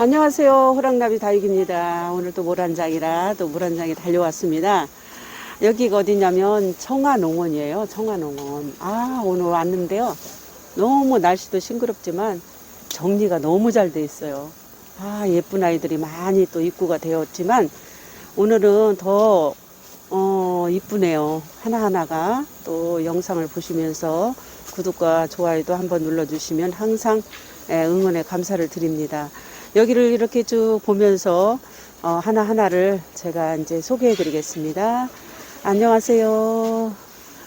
안녕하세요. 호랑나비 다육입니다. 오늘 또 모란장이라 또 모란장에 달려왔습니다. 여기가 어디냐면 청화농원이에요. 청화농원. 아, 오늘 왔는데요. 너무 날씨도 싱그럽지만 정리가 너무 잘 돼 있어요. 아, 예쁜 아이들이 많이 또 입구가 되었지만 오늘은 더, 어, 이쁘네요. 하나하나가 또 영상을 보시면서 구독과 좋아요도 한번 눌러주시면 항상 예, 응원에 감사를 드립니다. 여기를 이렇게 쭉 보면서 어, 하나하나를 제가 이제 소개해 드리겠습니다. 안녕하세요.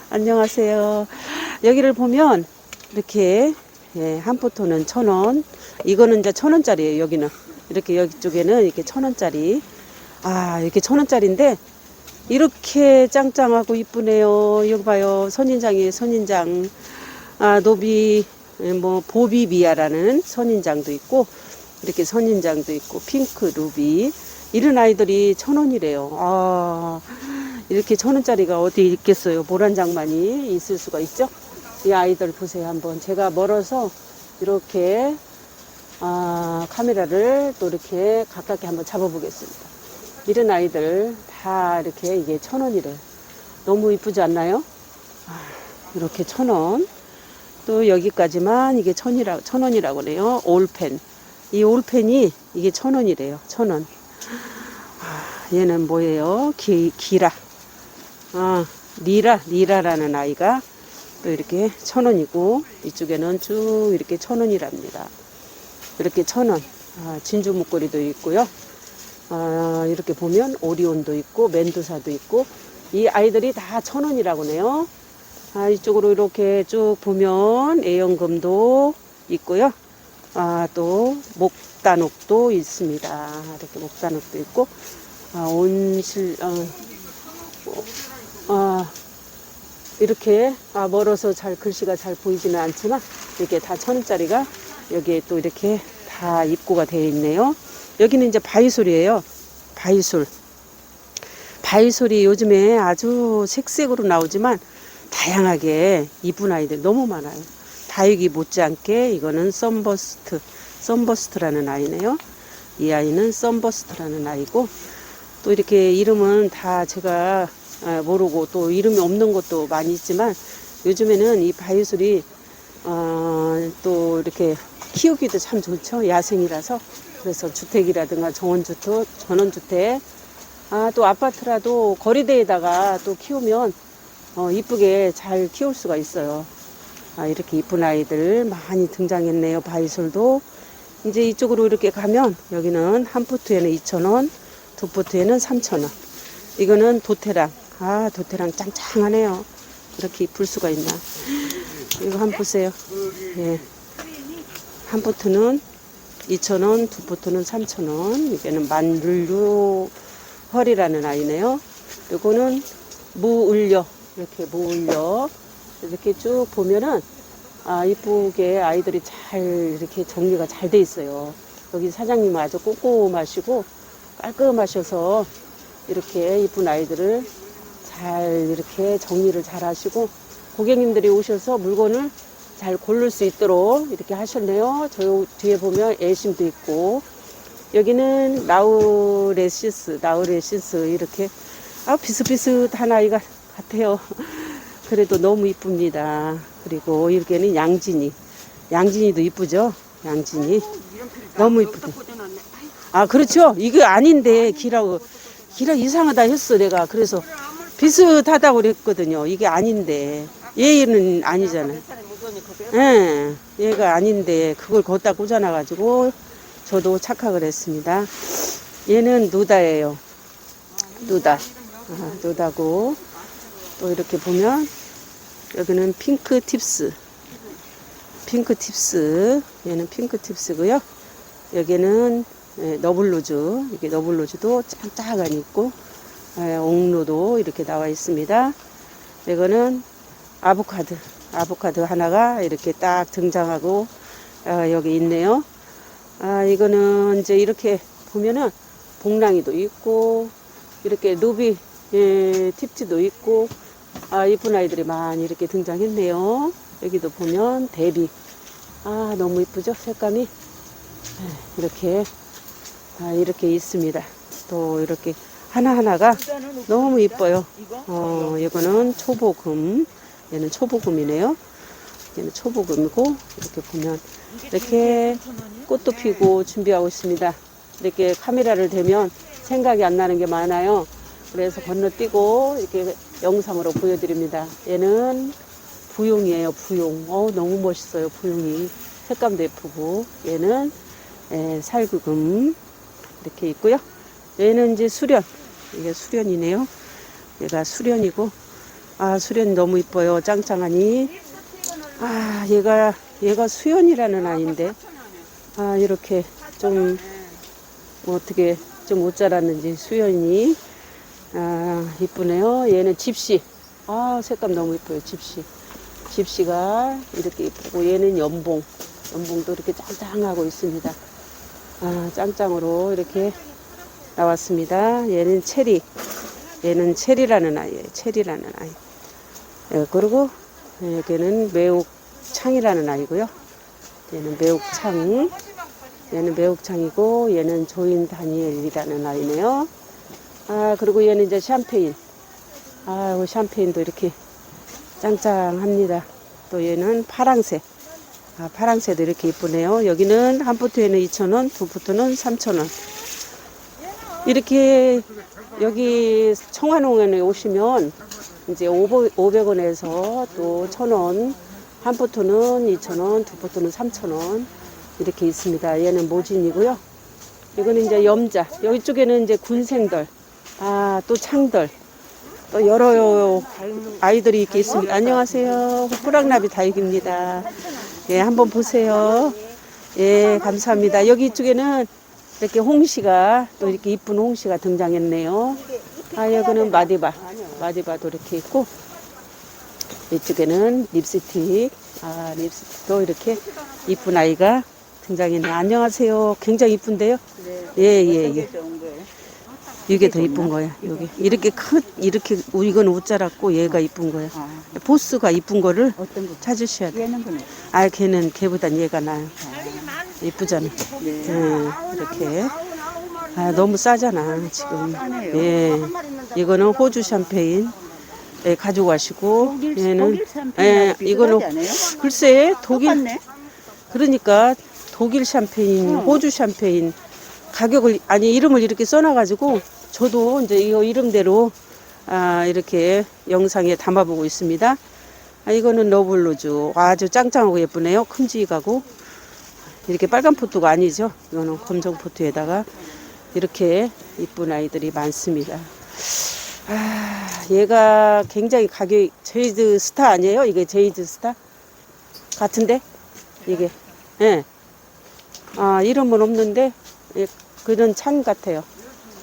안녕하세요. 여기를 보면 이렇게 예, 한 포토는 천 원. 이거는 이제 천 원짜리예요. 여기는 이렇게 여기 쪽에는 이렇게 천 원짜리. 아 이렇게 천 원짜리인데 이렇게 짱짱하고 이쁘네요. 여기 봐요. 선인장이에요. 선인장. 아 노비 예, 뭐 보비비아라는 선인장도 있고 이렇게 선인장도 있고 핑크 루비 이런 아이들이 천 원이래요. 아 이렇게 천 원짜리가 어디 있겠어요? 모란 장만이 있을 수가 있죠? 이 아이들 보세요 한번 제가 멀어서 이렇게 아, 카메라를 또 이렇게 가깝게 한번 잡아보겠습니다. 이런 아이들 다 이렇게 이게 천 원이래요. 너무 이쁘지 않나요? 아, 이렇게 천 원. 또 여기까지만 이게 천이라 천 원이라고 그래요. 올펜. 이 올펜이 이게 천 원이래요. 천 원. 아, 얘는 뭐예요? 기, 기라. 아, 리라, 리라라는 아이가 또 이렇게 천 원이고 이쪽에는 쭉 이렇게 천 원이랍니다. 이렇게 천 원. 아, 진주 목걸이도 있고요. 아, 이렇게 보면 오리온도 있고 멘두사도 있고 이 아이들이 다 천 원이라고 네요. 아, 이쪽으로 이렇게 쭉 보면 애연금도 있고요. 아, 또 목단옥도 있습니다. 이렇게 목단옥도 있고 아, 온실 어, 아, 이렇게 아, 멀어서 잘 글씨가 잘 보이지는 않지만 이렇게 다천 원짜리가 여기에 또 이렇게 다 입고가 되어 있네요. 여기는 이제 바위솔이에요. 바위솔. 바위솔이 요즘에 아주 색색으로 나오지만 다양하게 이쁜 아이들 너무 많아요. 다육이 못지않게 이거는 썬버스트, 썬버스트라는 아이네요. 이 아이는 썬버스트라는 아이고 또 이렇게 이름은 다 제가 아, 모르고 또 이름이 없는 것도 많이 있지만 요즘에는 이 바위술이 어, 또 이렇게 키우기도 참 좋죠. 야생이라서 그래서 주택이라든가 정원주택, 전원주택, 아, 또 아파트라도 거리대에다가 또 키우면 어, 이쁘게 잘 키울 수가 있어요. 아, 이렇게 이쁜 아이들 많이 등장했네요. 바이솔도. 이제 이쪽으로 이렇게 가면 여기는 한 포트에는 2,000원, 두 포트에는 3,000원. 이거는 도테랑. 아, 도테랑 짱짱하네요. 이렇게 이쁠 수가 있나. 이거 한번 보세요. 예. 한 포트는 2,000원, 두 포트는 3,000원. 이게는 만룰류 헐이라는 아이네요. 요거는 무을려. 이렇게 무을려. 이렇게 쭉 보면은 아 이쁘게 아이들이 잘 이렇게 정리가 잘 돼 있어요. 여기 사장님은 아주 꼼꼼하시고 깔끔하셔서 이렇게 이쁜 아이들을 잘 이렇게 정리를 잘 하시고 고객님들이 오셔서 물건을 잘 고를 수 있도록 이렇게 하셨네요. 저 뒤에 보면 애심도 있고 여기는 나우레시스, 나우레시스 이렇게 아 비슷비슷한 아이가 같아요. 그래도 너무 이쁩니다. 그리고 여기는 양진이. 양진이도 이쁘죠? 양진이. 너무 이쁘다. 아, 그렇죠. 이게 아닌데, 기라고. 기라 이상하다 했어, 내가. 그래서 비슷하다고 그랬거든요. 이게 아닌데. 얘는 아니잖아요. 예, 얘가 아닌데, 그걸 걷다 꽂아놔가지고, 저도 착각을 했습니다. 얘는 누다예요. 누다. 아, 누다고. 또 이렇게 보면 여기는 핑크 팁스. 핑크 팁스. 얘는 핑크 팁스고요. 여기는 예, 너블로즈. 이게 너블로즈도 짱짱하게 있고 예, 옥로도 이렇게 나와 있습니다. 이거는 아보카드. 아보카드 하나가 이렇게 딱 등장하고 아, 여기 있네요. 아 이거는 이제 이렇게 보면은 복랑이도 있고 이렇게 루비 예, 팁지도 있고 아, 이쁜 아이들이 많이 이렇게 등장했네요. 여기도 보면 대비. 아, 너무 이쁘죠? 색감이. 네, 이렇게 아, 이렇게 있습니다. 또 이렇게 하나하나가 너무 이뻐요. 어, 이거는 초보금. 얘는 초보금이네요. 얘는 초보금이고, 이렇게 보면 이렇게 꽃도 피고 준비하고 있습니다. 이렇게 카메라를 대면 생각이 안 나는 게 많아요. 그래서 건너뛰고 이렇게 영상으로 보여드립니다. 얘는 부용이에요, 부용. 어 너무 멋있어요, 부용이. 색감도 예쁘고. 얘는 에, 살구금. 이렇게 있고요. 얘는 이제 수련. 이게 수련이네요. 얘가 수련이고. 아, 수련이 너무 이뻐요. 짱짱하니. 아, 얘가, 얘가 수연이라는 아이인데. 아, 이렇게 좀, 뭐 어떻게 좀 못 자랐는지 수연이. 아, 이쁘네요. 얘는 집시. 아, 색감 너무 이뻐요. 집시. 집시가 이렇게 이쁘고, 얘는 연봉. 연봉도 이렇게 짱짱하고 있습니다. 아, 짱짱으로 이렇게 나왔습니다. 얘는 체리. 얘는 체리라는 아이예요. 체리라는 아이. 예, 그리고 여기는 매혹창이라는 아이고요. 얘는 매혹창. 얘는 매혹창이고 얘는 조인 다니엘이라는 아이네요. 아 그리고 얘는 이제 샴페인. 아이고 샴페인도 이렇게 짱짱합니다. 또 얘는 파랑새. 아 파랑새도 이렇게 이쁘네요. 여기는 한 포트에는 2,000원, 두 포트는 3,000원. 이렇게 여기 청화농원에 오시면 이제 500원에서 또 1,000원, 한 포토는 2,000원, 두 포토는 3,000원 이렇게 있습니다. 얘는 모진이고요. 이거는 이제 염자. 여기 쪽에는 이제 군생덜, 아, 또 창덜, 또 여러 아이들이 이렇게 있습니다. 안녕하세요. 호랑나비 다육입니다. 예, 한번 보세요. 예, 감사합니다. 여기 이쪽에는 이렇게 홍시가 또 이렇게 이쁜 홍시가 등장했네요. 아, 여기는 마디바. 마디바도 이렇게 있고, 이쪽에는 립스틱. 아, 립스틱도 이렇게 이쁜 아이가 등장했네. 안녕하세요. 굉장히 이쁜데요? 예, 예, 예. 이게 더 이쁜 거야, 여기. 이렇게 큰, 이렇게, 이건 옷 자랐고 얘가 이쁜 거야. 보스가 이쁜 거를 어떤 거? 찾으셔야 돼. 얘는 그네. 아, 걔는 걔보단 얘가 나아요. 이쁘잖아. 네. 예, 이렇게. 아, 너무 싸잖아, 지금. 싸네요. 예. 이거는 호주 샴페인. 예, 가져가시고. 독일 얘는, 독일 샴페인 예, 이거는, 않아요? 글쎄, 독일, 똑같네. 그러니까 독일 샴페인, 어. 호주 샴페인. 가격을, 아니, 이름을 이렇게 써놔가지고, 저도 이제 이 이름대로, 아, 이렇게 영상에 담아보고 있습니다. 아, 이거는 러블로즈. 아주 짱짱하고 예쁘네요. 큼직하고. 이렇게 빨간 포트가 아니죠. 이거는 검정 포트에다가 이렇게 이쁜 아이들이 많습니다. 아, 얘가 굉장히 가격이 제이드 스타 아니에요? 이게 제이드 스타 같은데 이게 예. 아 이름은 없는데 예, 그런 창 같아요.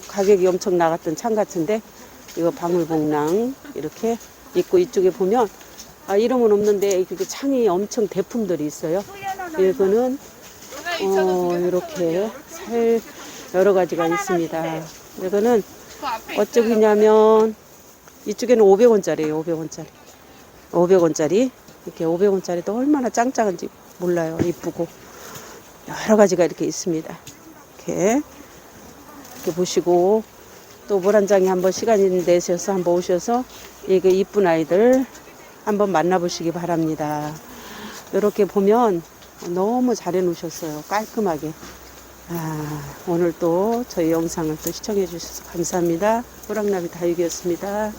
가격이 엄청 나갔던 창 같은데 이거 방울복랑 이렇게 있고 이쪽에 보면 아 이름은 없는데 이렇게 창이 엄청 대품들이 있어요. 이거는 어 이렇게 살 여러 가지가 있습니다. 이거는 어쩌기냐면 이쪽에는 500원짜리예요. 500원짜리. 500원짜리. 이렇게 500원짜리도 얼마나 짱짱한지 몰라요. 이쁘고 여러 가지가 이렇게 있습니다. 이렇게 이렇게 보시고 또물한 장에 한번 시간 내셔서 한번 오셔서 이게 이쁜 아이들 한번 만나보시기 바랍니다. 이렇게 보면 너무 잘 해 놓으셨어요. 깔끔하게. 아, 오늘 또 저희 영상을 또 시청해 주셔서 감사합니다. 호랑나비 다육이었습니다.